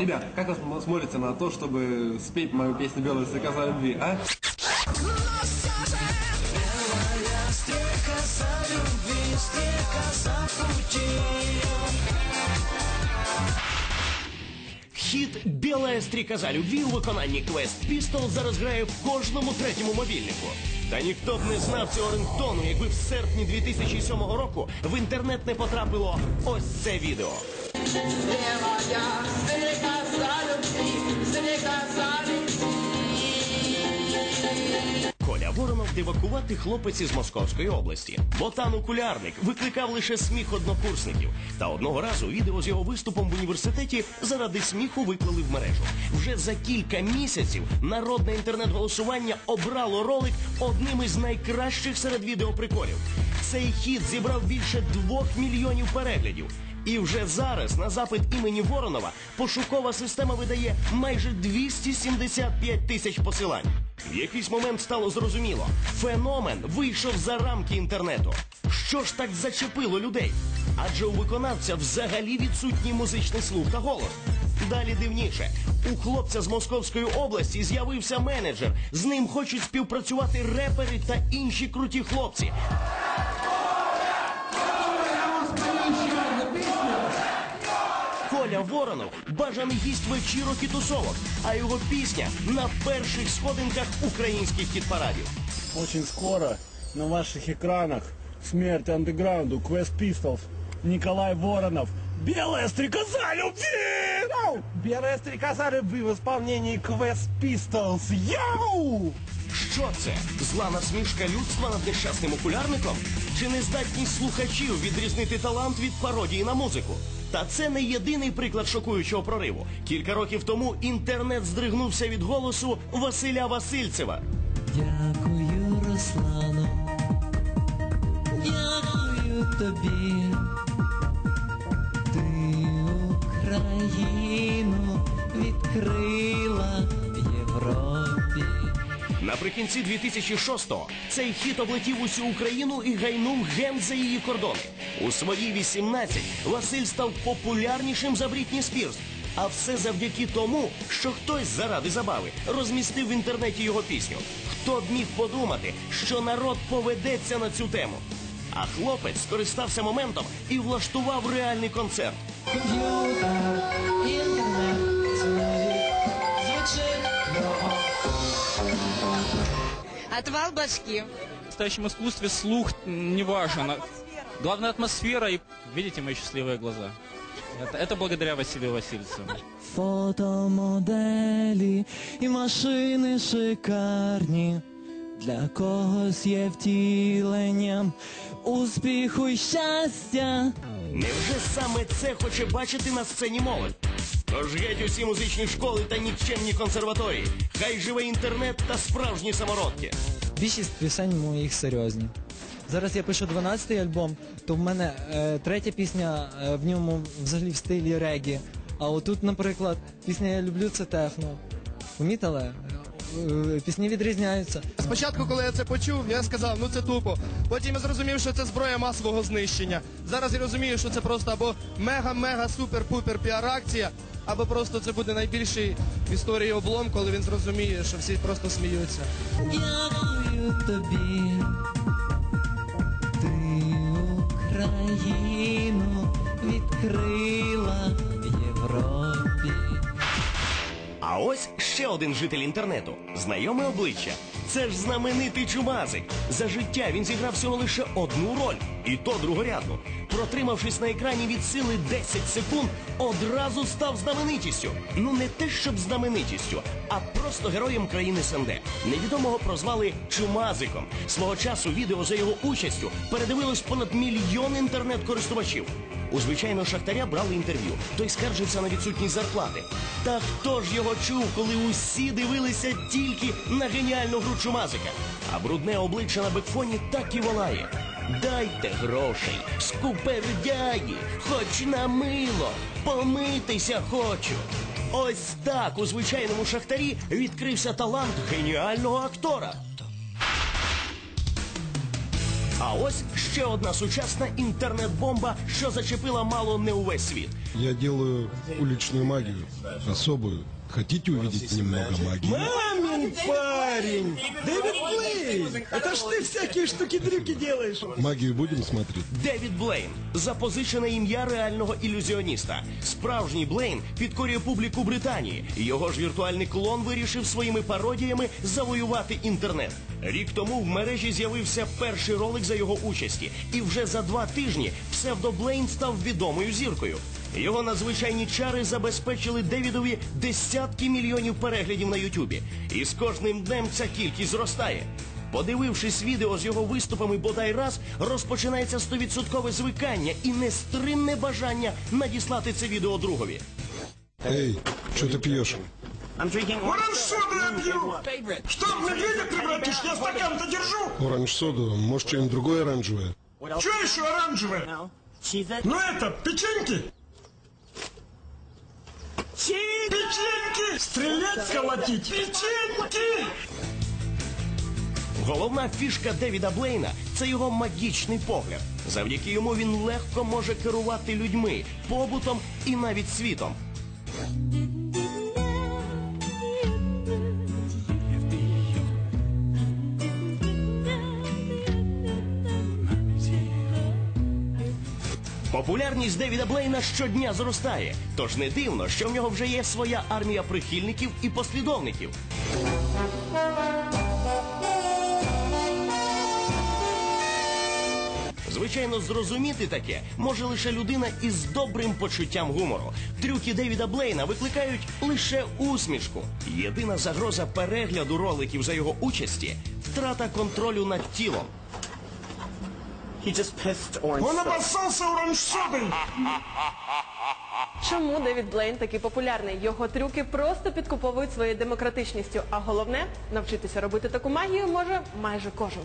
Ребят, как вы см- смотрите на то, чтобы спеть мою песню «Белая стрекоза любви», а? Хіт Біла стрікоза любві у виконанні Quest Pistol зараз грає в кожному третьому мобільнику. Та ніхто б не знав цього рингтону, якби в серпні 2007 року в інтернет не потрапило ось це відео. Воронов дивакуватий хлопець із Московської області. Ботан окулярник викликав лише сміх однокурсників. Та одного разу відео з його виступом в університеті заради сміху виклали в мережу. Вже за кілька місяців народне інтернет-голосування обрало ролик одним із найкращих серед відеоприколів. Цей хіт зібрав більше двох мільйонів переглядів. І вже зараз на запит імені Воронова пошукова система видає майже 275 тисяч посилань. В якийсь момент стало зрозуміло, феномен вийшов за рамки інтернету. Що ж так зачепило людей? Адже у виконавця взагалі відсутній музичний слух та голос. Далі дивніше, у хлопця з Московської області з'явився менеджер. З ним хочуть співпрацювати репери та інші круті хлопці. Коля Воронов бажаний гість вечірок і тусовок, а його пісня на перших сходинках українських хіт-парадів. Очень скоро на ваших экранах смерть андеграунду, Quest Pistols, Николай Воронов, Белая стрекоза любви! Белая стрекоза любви в исполнении Quest Pistols. Йоу! Що це? Зла насмішка людства над нещасним окулярником? Чи нездатність слухачів відрізнити талант від пародії на музику? Та це не єдиний приклад шокуючого прориву. Кілька років тому інтернет здригнувся від голосу Василя Васильцева. Дякую, Руслану. Дякую тобі. Наприкінці 2006-го цей хіт облетів усю Україну і гайнув ген за її кордони. У свої 18 Василь став популярнішим за Брітні Спірс. А все завдяки тому, що хтось заради забави розмістив в інтернеті його пісню. Хто б міг подумати, що народ поведеться на цю тему? А хлопець скористався моментом і влаштував реальний концерт. Отвал башки. В настоящем искусстве слух не важен. Главная атмосфера и, видите, мои счастливые глаза. Это, это благодаря Василию Васильцеву. Фотомоделі і машини шикарні. Для когось є втіленням успіху й щастя. Невже саме це хоче бачити на сцені молодь? Тож геть усі музичні школи та нікчемні консерваторії. Хай живе інтернет та справжні самородки. Більшість пісень моїх серйозні. Зараз я пишу 12-й альбом, то в мене е, третя пісня е, в ньому взагалі в стилі регі. А отут, наприклад, пісня Я люблю це техно. Помітили? Е, Пісні відрізняються. Спочатку, коли я це почув, я сказав, ну це тупо. Потім я зрозумів, що це зброя масового знищення. Зараз я розумію, що це просто або мега-мега супер-пупер піар-акція, або просто це буде найбільший в історії облом, коли він зрозуміє, що всі просто сміються. Дякую тобі. Ти Україну відкрила в Європі. А ось ще один житель інтернету. Знайоме обличчя. Це ж знаменитий чумазик. За життя він зіграв всього лише одну роль, і то другорядну. Протримавшись на екрані від сили 10 секунд, одразу став знаменитістю. Ну не те, щоб знаменитістю, а просто героєм країни СНД. Невідомого прозвали Чумазиком. Свого часу відео за його участю передивилось понад мільйон інтернет-користувачів. У звичайного шахтаря брали інтерв'ю. Той скаржився на відсутність зарплати. Та хто ж його чув, коли усі дивилися тільки на геніальну гру Чумазика? А брудне обличчя на бекфоні так і волає. Дайте грошей, скупердяї, хоч на мило, помитися хочу. Ось так у звичайному шахтарі відкрився талант геніального актора. А ось ще одна сучасна інтернет-бомба, що зачепила мало не увесь світ. Я делаю уличную магию, особую. Хотите увидеть немного магии? Мамин парень! Дэвид Блейн! Это ж ты всякие штуки-дрюки делаешь! Магию будем смотреть? Девід Блейн запозичене ім'я реального ілюзіоніста. Справжній Блейн підкорює публіку Британії. Його ж віртуальний клон вирішив своїми пародіями завоювати інтернет. Рік тому в мережі з'явився перший ролик за його участі, і вже за два тижні псевдо Блейн став відомою зіркою. Його надзвичайні чари забезпечили Девідові десятки мільйонів переглядів на Ютубі. І з кожним днем ця кількість зростає. Подивившись відео з його виступами бодай раз, розпочинається стовідсоткове звикання і нестримне бажання надіслати це відео другові. Эй, что ты пьешь? Что, в медведя превратишь? Я стакан-то держу! Оранж соду, может что-нибудь другое оранжевое? Что еще оранжевое? Ну это, печеньки! Печеньки! Стрелять, колотить! Печеньки! Головна фішка Девіда Блейна це його магічний погляд. Завдяки йому він легко може керувати людьми, побутом і навіть світом. Популярність Девіда Блейна щодня зростає, тож не дивно, що в нього вже є своя армія прихильників і послідовників. Звичайно, зрозуміти таке може лише людина із добрим почуттям гумору. Трюки Девіда Блейна викликають лише усмішку. Єдина загроза перегляду роликів за його участі втрата контролю над тілом. Он обоссался оранж содой! Чому Девід Блейн такий популярний? Його трюки просто підкуповують своєю демократичністю. А головне, навчитися робити таку магію може майже кожен.